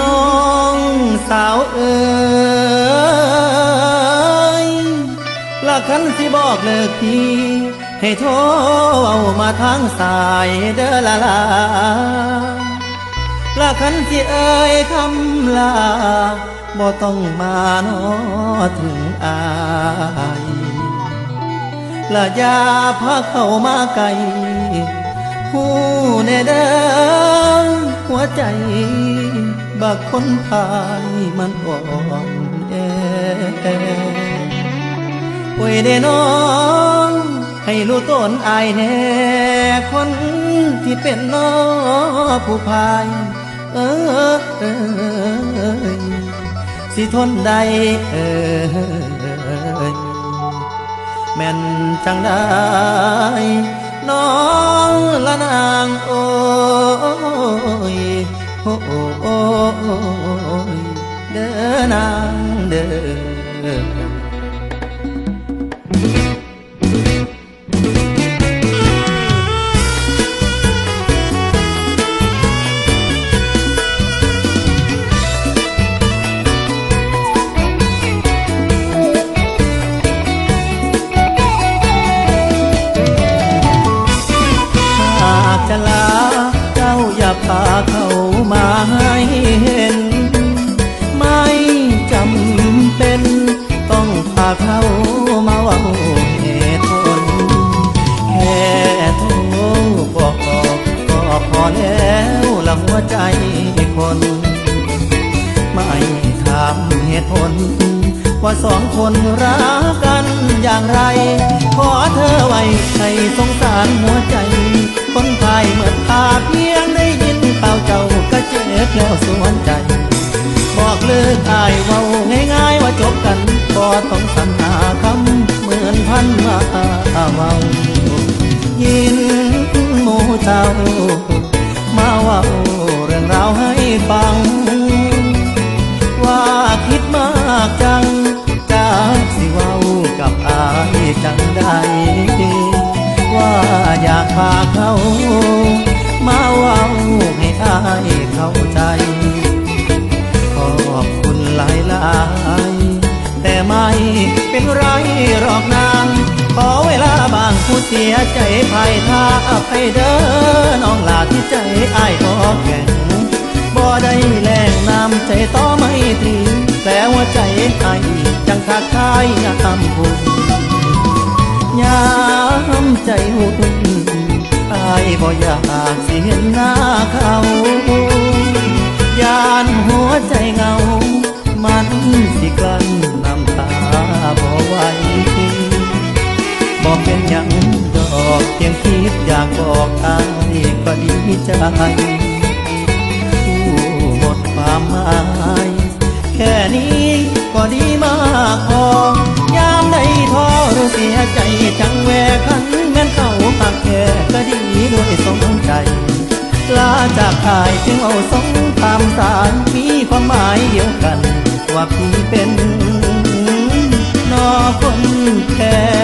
น้องสาวเอ๋ยละคันสิบอกเลิกพี่ ให้โทรเอามาทางสายเด้อละลาละคันสิเอ่ยคำลาบ่ต้องมานอถึงอายละยาพาเข้ามาไกลผู้แน่เด้อหัวใจบักคนพายมันอ่อนแอป่วยเด้นอ รู้ต้นอายแน่คนที่เป็นน้อผู้พาย เออเอยสิทนได้เออแม่นจังได้น้องละนางโอ้ยโอ้โอ้ยเด้อนางเด้อ พาเขามาให้เห็น ไม่จำเป็นต้องพาเขามาว่าเหตุผลแค่โทรบอกก็พอแล้วละหัวใจคน ไม่ถามเหตุผล ว่าสองคนรักกันอย่างไร ขอเธอไว้ให้สงสารหัวใจ เจ็บแล้วสวนใจ บอกเลิกอายเว้าง่ายๆว่าจบกันก็ต้องสัญหาคำเหมือนพันมาเว้ายินหมูเจ้า มาเว่าเรื่องราวให้ฟัง ว่าคิดมากจังจากสิเว้ากับอายจังได้ว่าอยากพาเขา มาเว้าให้อายเขา ไรหรอกนาง ขอเวลาบางผู้เสียใจภายทาอภัยเด้อน้องลาที่ใจอ้ายก็แข็งบ่ได้แลงน้ำใจต่อไม่ตรีแต่ว่าใจไอ้จังทักทายยามบุญยามใจหุ่นอายบ่อยากสิเห็นหน้าเขายานหัวใจเงา มัน บอกเป็นหยังดอกเพียงคิดอยากบอกอายก็ดีใจผู้หมดความหมายแค่นี้ก็ดีมากพอยามใดท้อรือเสียใจจังแวคันแม่นเข้าหักแค่ก็ดีด้วยสมใจลาจากทายจึงเอาสงตามสารมีความหมายเดียวกัน ว่าพี่เป็นนอคนแค่